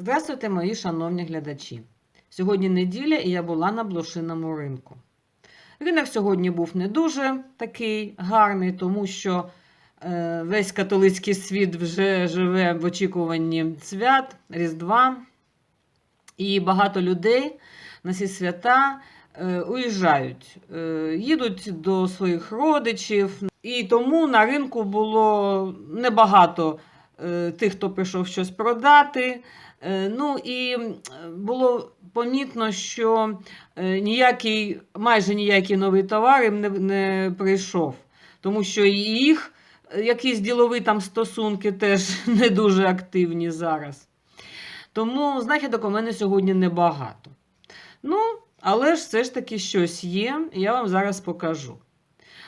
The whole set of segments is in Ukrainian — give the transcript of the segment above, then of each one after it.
Здравствуйте, мої шановні глядачі. Сьогодні неділя і я була на блошиному ринку. Ринок сьогодні був не дуже такий гарний, тому що е, весь католицький світ вже живе в очікуванні свят, Різдва, і багато людей на ці свята е, уїжджають, е, їдуть до своїх родичів, і тому на ринку було небагато тих, хто прийшов щось продати. Е, Ну і було помітно, що е, ніякий, майже ніякий новий товар їм не, не прийшов, тому що їх е, якісь ділові там стосунки теж не дуже активні зараз. Тому знахідок у мене сьогодні небагато. Ну, але ж все ж таки щось є, я вам зараз покажу.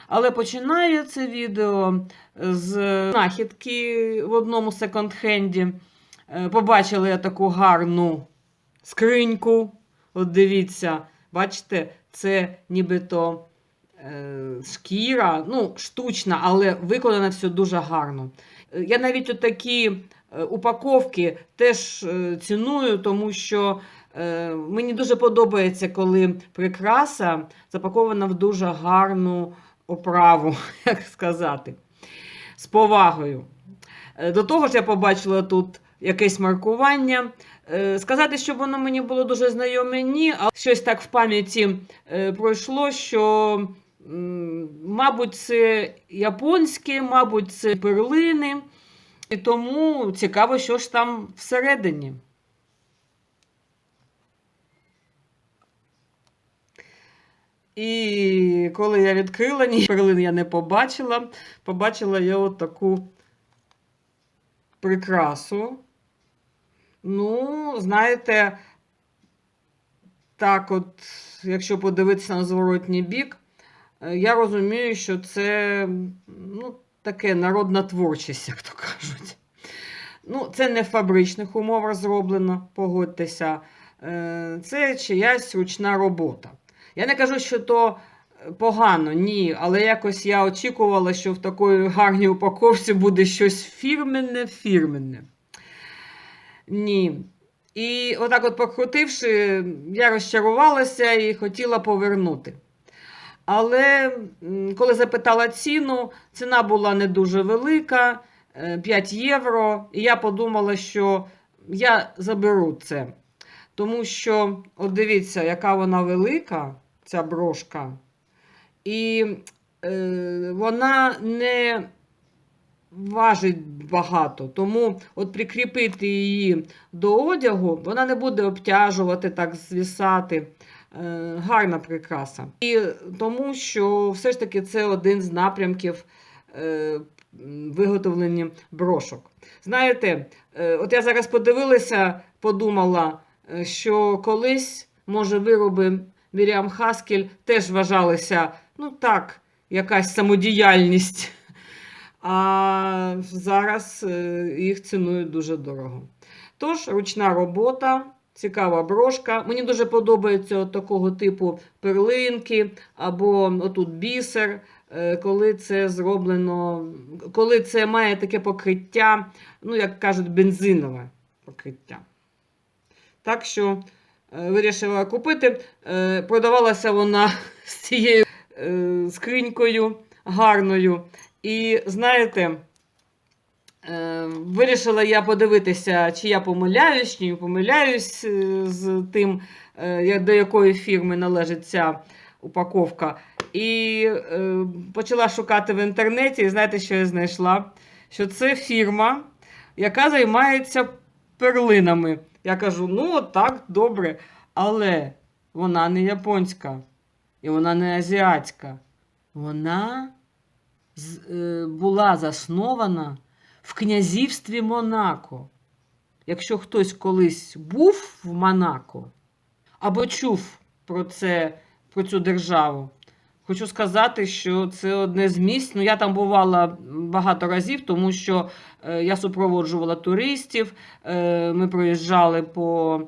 Але починаю це відео з знахідки в одному секонд-хенді. Е, Побачила я таку гарну скриньку. От дивіться, бачите, це нібито е, шкіра, ну, штучна, але виконано все дуже гарно. Е, Я навіть отакі упаковки теж ціную, тому що мені дуже подобається, коли прикраса запакована в дуже гарну оправу, як сказати, з повагою. До того ж, я побачила тут якесь маркування. Е, Сказати, що воно мені було дуже знайоме, ні, але щось так в пам'яті е, пройшло, що, мабуть, це японське, мабуть, це перлини. І тому цікаво, що ж там всередині. І коли я відкрила, ні перлин я не побачила. Побачила я от таку прикрасу. Ну, знаєте, так, от, якщо подивитися на зворотній бік, е, я розумію, що це ну, таке народна творчість, як то кажуть. Ну, це не в фабричних умовах зроблено, погодьтеся. Е, Це чиясь ручна робота. Я не кажу, що то е, погано, ні, але якось я очікувала, що в такої гарній упаковці буде щось фірменне, фірменне. Ні. І отак, от покрутивши, я розчарувалася і хотіла повернути. Але коли запитала ціну, ціна була не дуже велика, е, 5 євро. І я подумала, що я заберу це. Тому що, от дивіться, яка вона велика, ця брошка. І е, вона не важить багато. Тому от прикріпити її до одягу, вона не буде обтяжувати, так звісати. Е, гарна прикраса. І тому що все ж таки це один з напрямків е, виготовлення брошок. Знаєте, е, от я зараз подивилася, подумала, що колись, може, вироби Міріам Хаскель теж вважалися, ну так, якась самодіяльність. А зараз е, їх цінують дуже дорого. Тож, ручна робота, цікава брошка. Мені дуже подобається от такого типу перлинки або отут бісер, е, коли це зроблено, коли це має таке покриття, ну, як кажуть, бензинове покриття. Так що е, вирішила купити. Продавалася вона з цією скринькою гарною. І знаєте, е, вирішила я подивитися, чи я помиляюсь, чи не помиляюсь е, з тим, е, до якої фірми належить ця упаковка. І е, почала шукати в інтернеті, і знаєте, що я знайшла? Що це фірма, яка займається перлинами. Я кажу, ну так, добре, але вона не японська, і вона не азіатська. Вона була заснована в князівстві Монако. Якщо хтось колись був в Монако або чув про, це, про цю державу, хочу сказати, що це одне з місць. Ну, я там бувала багато разів, тому що е, я супроводжувала туристів. Е, ми проїжджали по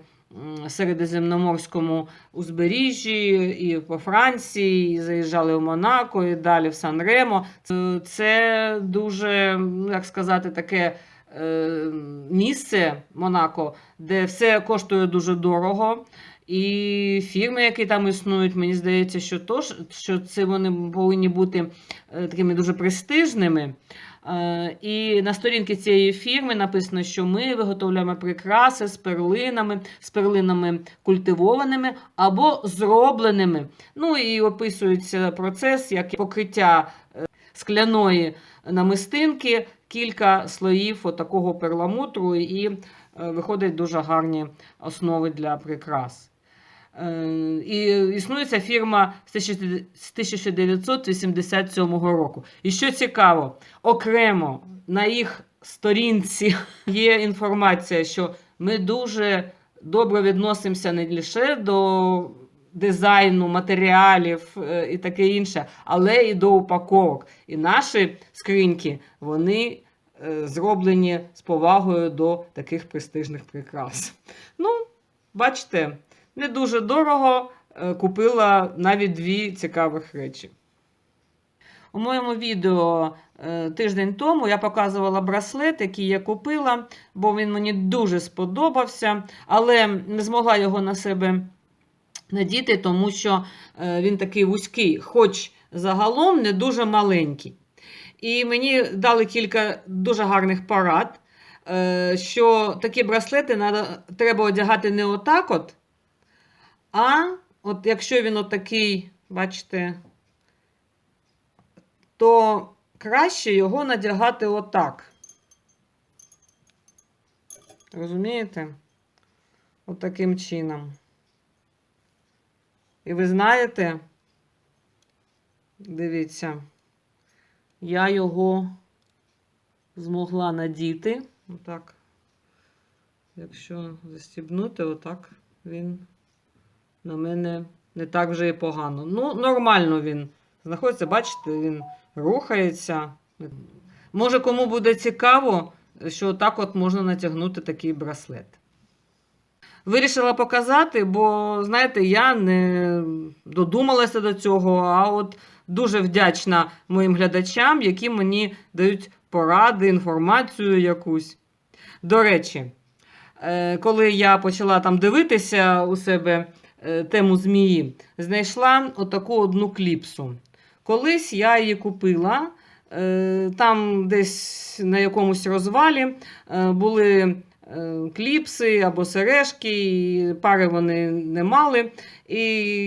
Середземноморському узбережжі і по Франції, і заїжджали в Монако, і далі в Сан-Ремо. Це, це дуже, як сказати, таке е, місце Монако, де все коштує дуже дорого. І фірми, які там існують, мені здається, що, то, що це вони повинні бути е, такими дуже престижними. Е, І на сторінці цієї фірми написано, що ми виготовляємо прикраси з перлинами, з перлинами культивованими або зробленими. Ну і описується процес як покриття е, скляної намистинки, кілька слоїв отакого перламутру, і е, виходять дуже гарні основи для прикрас. Е, І існує ця фірма з 1987 року. І що цікаво, окремо на їх сторінці є інформація, що ми дуже добре відносимося не лише до дизайну, матеріалів е, і таке інше, але і до упаковок. І наші скриньки вони е, зроблені з повагою до таких престижних прикрас. Ну, бачите, не дуже дорого е, купила навіть дві цікавих речі. У моєму відео е, тиждень тому я показувала браслет, який я купила, бо він мені дуже сподобався, але не змогла його на себе надіти, тому що е, він такий вузький, хоч загалом не дуже маленький. І мені дали кілька дуже гарних порад, е, що такі браслети треба одягати не отак от, а от якщо він отакий, бачите, то краще його надягати отак. Розумієте? Отаким чином. І ви знаєте, дивіться, я його змогла надіти. Отак. Якщо застібнути, отак він на мене не так вже і погано. Ну, нормально він знаходиться, бачите, він рухається. Може, кому буде цікаво, що так от можна натягнути такий браслет. Вирішила показати, бо, знаєте, я не додумалася до цього, а от дуже вдячна моїм глядачам, які мені дають поради, інформацію якусь. До речі, е, коли я почала там дивитися у себе тему змії, знайшла отаку одну кліпсу. Колись я її купила. е, Там десь на якомусь розвалі е, були е, кліпси або сережки, і пари вони не мали. І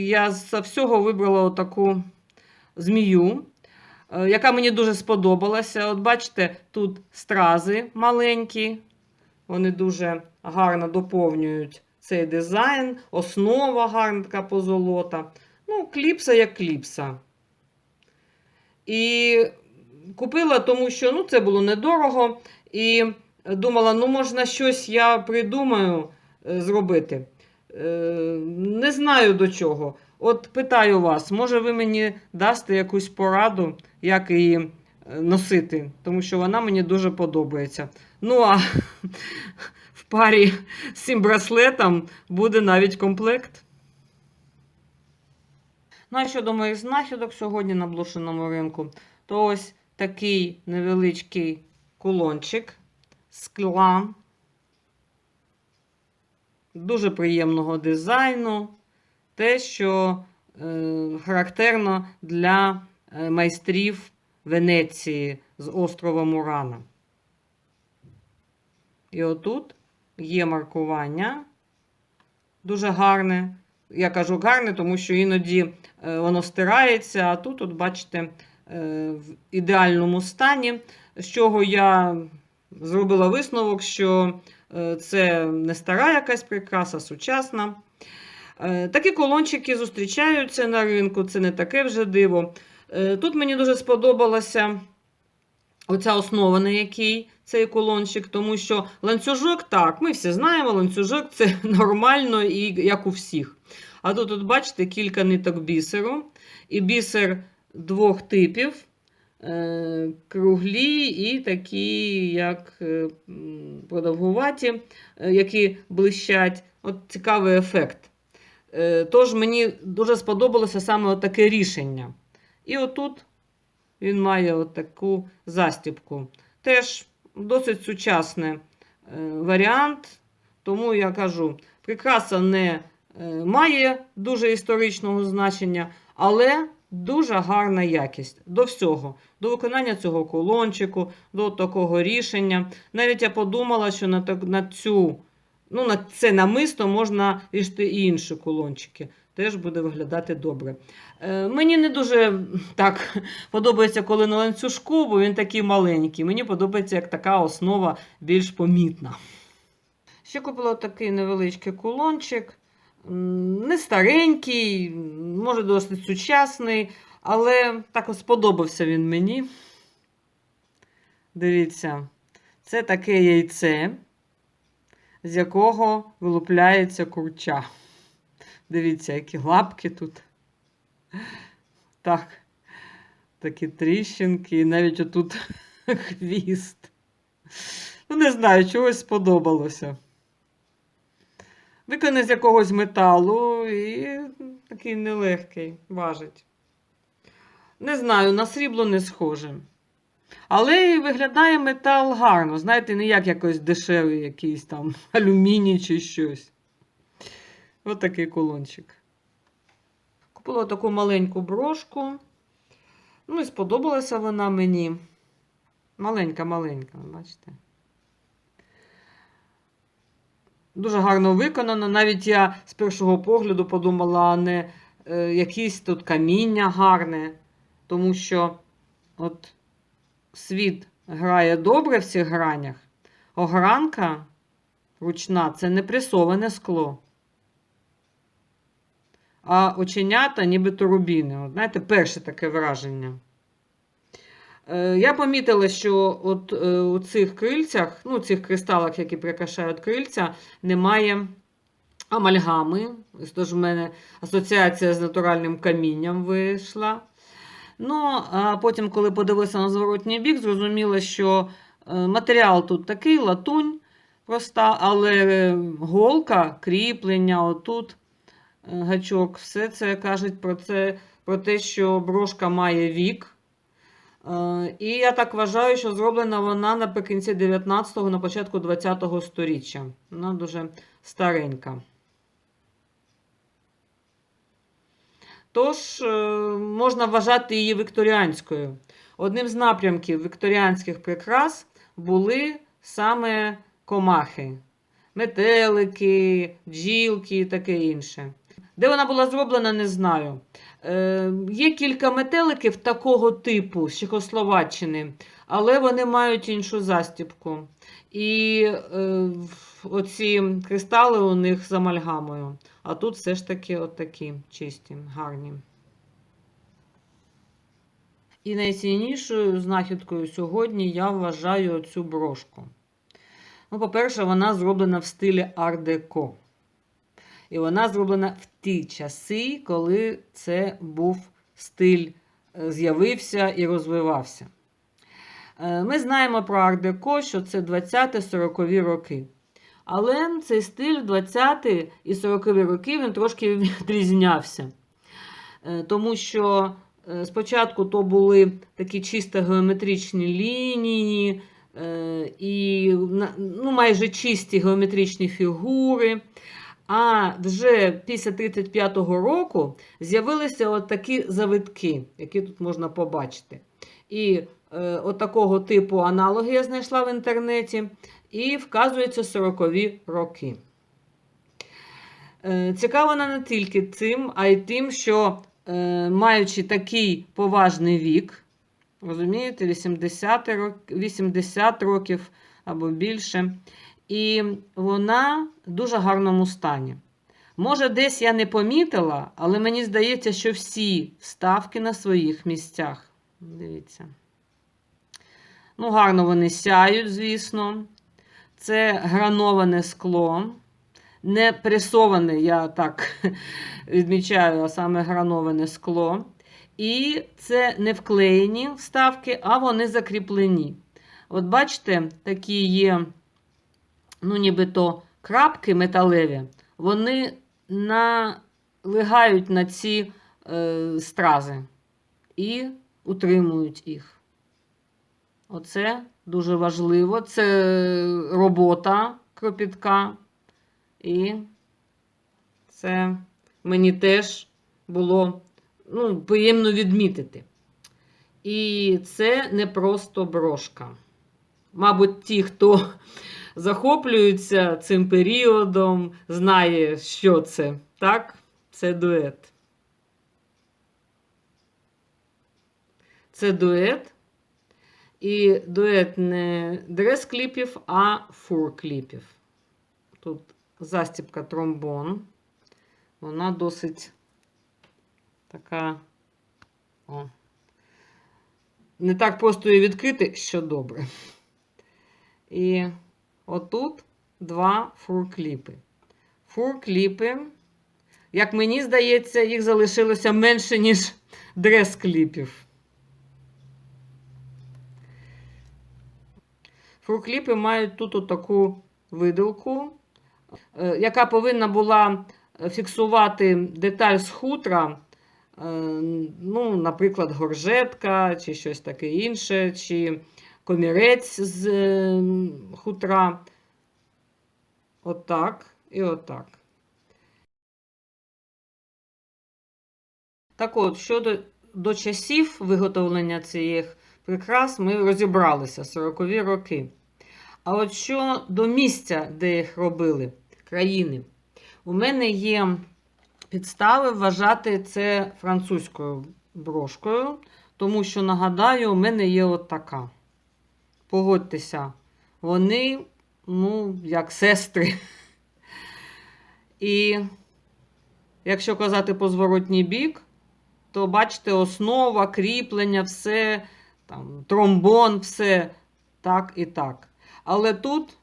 я з всього вибрала отаку змію, е, яка мені дуже сподобалася. От бачите, тут стрази маленькі, вони дуже гарно доповнюють цей дизайн, основа гарна така позолота. Ну, кліпса як кліпса. І купила, тому що ну, це було недорого. І думала, ну, можна щось я придумаю е, зробити. Е, не знаю до чого. От питаю вас, може ви мені дасте якусь пораду, як її е, носити, тому що вона мені дуже подобається. Ну, а парі з цим браслетом буде навіть комплект. Ну, а щодо моїх знахідок сьогодні на блошиному ринку, то ось такий невеличкий кулончик скла. Дуже приємного дизайну. Те, що е, характерно для е, майстрів Венеції з острова Мурана. І отут є маркування. Дуже гарне. Я кажу гарне, тому що іноді е, воно стирається, а тут, от бачите, е, в ідеальному стані, з чого я зробила висновок, що е, це не стара якась прикраса, сучасна. Такі колончики зустрічаються на ринку, це не таке вже диво. Тут мені дуже сподобалася оця основа, на якій цей колончик, тому що ланцюжок, так, ми всі знаємо, ланцюжок це нормально і як у всіх. А тут, от, бачите, кілька ниток бісеру. І бісер двох типів: е, круглі і такі, як е, продовгуваті, е, які блищать. От цікавий ефект. Тож мені дуже сподобалося саме таке рішення. І отут він має таку застібку. Теж досить сучасний е, варіант. Тому я кажу, прикраса не е, має дуже історичного значення, але дуже гарна якість до всього, до виконання цього колончику, до такого рішення. Навіть я подумала, що на, цю, ну, на це намисто можна вішати і інші кулончики. Теж буде виглядати добре. Е, мені не дуже так подобається, коли на ланцюжку, бо він такий маленький. Мені подобається, як така основа більш помітна. Ще купила такий невеличкий кулончик. Не старенький, може досить сучасний, але так сподобався він мені. Дивіться, це таке яйце, з якого вилупляється курча. Дивіться, які лапки тут. Так, такі тріщинки, і навіть отут хвіст. Ну, не знаю, чогось сподобалося. Виконаний з якогось металу і такий нелегкий, важить. Не знаю, на срібло не схоже. Але виглядає метал гарно. Знаєте, не як якось дешевий якийсь там алюміній чи щось. Ось такий колончик. Купила таку маленьку брошку. Ну і сподобалася вона мені. Маленька-маленька, бачите. Дуже гарно виконано. Навіть я з першого погляду подумала, а не е, якесь тут каміння гарне, тому що от світ грає добре в цих гранях. Огранка ручна це не пресоване скло. А оченята нібито рубіни. От, знаєте, перше таке враження. Е, Я помітила, що от е, у цих крильцях, ну, цих кристалах, які прикрашають крильця, немає амальгами. Тож в мене асоціація з натуральним камінням вийшла. Ну, а потім, коли подивилася на зворотній бік, зрозуміла, що е, матеріал тут такий, латунь проста, але голка, кріплення, отут гачок, все це кажуть про, це, про те, що брошка має вік. Е, І я так вважаю, що зроблена вона наприкінці 19-го, на початку 20-го сторіччя. Вона дуже старенька. Тож, е, можна вважати її вікторіанською. Одним з напрямків вікторіанських прикрас були саме комахи, метелики, бджілки і таке інше. Де вона була зроблена, не знаю. Е, є кілька метеликів такого типу з Чехословаччини, але вони мають іншу застібку. І е, оці кристали у них з амальгамою. А тут все ж таки отакі чисті, гарні. І найціннішою знахідкою сьогодні я вважаю цю брошку. Ну, по-перше, вона зроблена в стилі ар-деко. І вона зроблена в ті часи, коли це був стиль, е, з'явився і розвивався. Е, Ми знаємо про ар-деко, що це 20-40-ві роки. Але цей стиль 20-ті і 40-ві роки він трошки відрізнявся. Е, Тому що спочатку то були такі чисто геометричні лінії, і ну, майже чисті геометричні фігури. А вже після 35-го року з'явилися от такі завитки, які тут можна побачити. І е, от такого типу аналоги я знайшла в інтернеті, і вказуються 40-ві роки. Е, Цікаво не тільки цим, а й тим, що е, маючи такий поважний вік, розумієте, 80, рок, 80 років або більше, і вона в дуже гарному стані. Може, десь я не помітила, але мені здається, що всі ставки на своїх місцях. Дивіться. Ну, гарно вони сяють, звісно. Це грановане скло. Не пресоване, я так відмічаю, а саме грановане скло. І це не вклеєні вставки, а вони закріплені. От бачите, такі є, ну, нібито крапки металеві, вони налегають на ці е, стрази і утримують їх. Оце дуже важливо. Це робота кропітка. І це мені теж було ну, приємно відмітити. І це не просто брошка. Мабуть, ті, хто захоплюється цим періодом, знає, що це. Так, це дует. Це дует. І дует не дрес-кліпів, а фур-кліпів. Тут застібка тромбон. Вона досить така. О. Не так просто її відкрити, що добре. І отут два фур-кліпи. Фур-кліпи, як мені здається, їх залишилося менше, ніж дрес-кліпів. Фуркліпи мають тут таку виделку, е, яка повинна була фіксувати деталь з хутра, е, ну, наприклад, горжетка чи щось таке інше, чи комірець з е, хутра. Отак і отак. Так от, щодо до часів виготовлення цих прикрас, ми розібралися 40-ві роки. А от що до місця, де їх робили, країни, у мене є підстави вважати це французькою брошкою, тому що, нагадаю, у мене є от така. Погодьтеся, вони, ну, як сестри. І якщо казати по зворотній бік, то бачите, основа, кріплення, все, там, тромбон, все так і так. Але тут,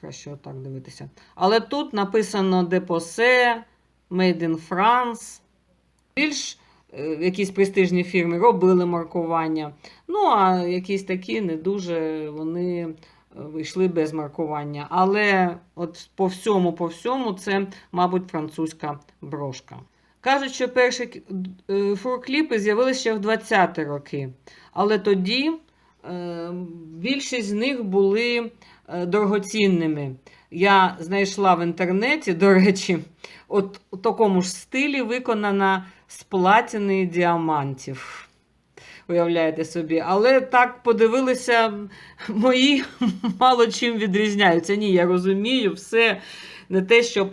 краще отак дивитися, але тут написано Депосе, Made in France. Більш якісь престижні фірми робили маркування. Ну, а якісь такі не дуже вони е, вийшли без маркування. Але от по всьому, по всьому, це, мабуть, французька брошка. Кажуть, що перші е, фуркліпи з'явилися ще в 20-ті роки. Але тоді е, більшість з них були е, дорогоцінними. Я знайшла в інтернеті, до речі, от у такому ж стилі виконана з платини діамантів. Уявляєте собі, але так подивилися, мої мало чим відрізняються. Ні, я розумію, все не те, щоб.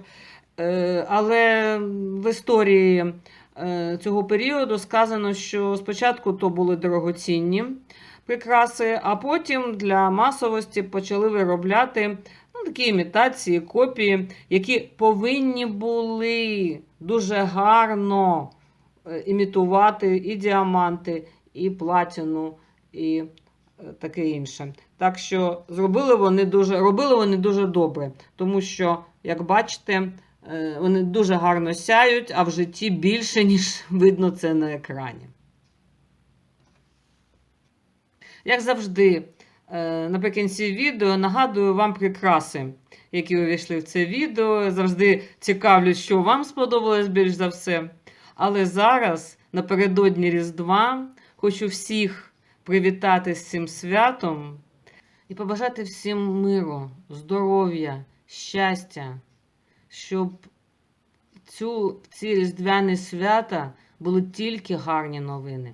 Е, але в історії е, цього періоду сказано, що спочатку то були дорогоцінні прикраси, а потім для масовості почали виробляти ну, такі імітації, копії, які повинні були дуже гарно е, імітувати і діаманти, і платіну, і таке інше. Так що зробили вони дуже, робили вони дуже добре, тому що, як бачите, вони дуже гарно сяють, а в житті більше, ніж видно це на екрані. Як завжди, наприкінці відео нагадую вам прикраси, які увійшли в це відео. Завжди цікавлюсь, що вам сподобалось більш за все. Але зараз, напередодні Різдва, хочу всіх привітати з цим святом і побажати всім миру, здоров'я, щастя, щоб цю, ці різдвяні свята були тільки гарні новини.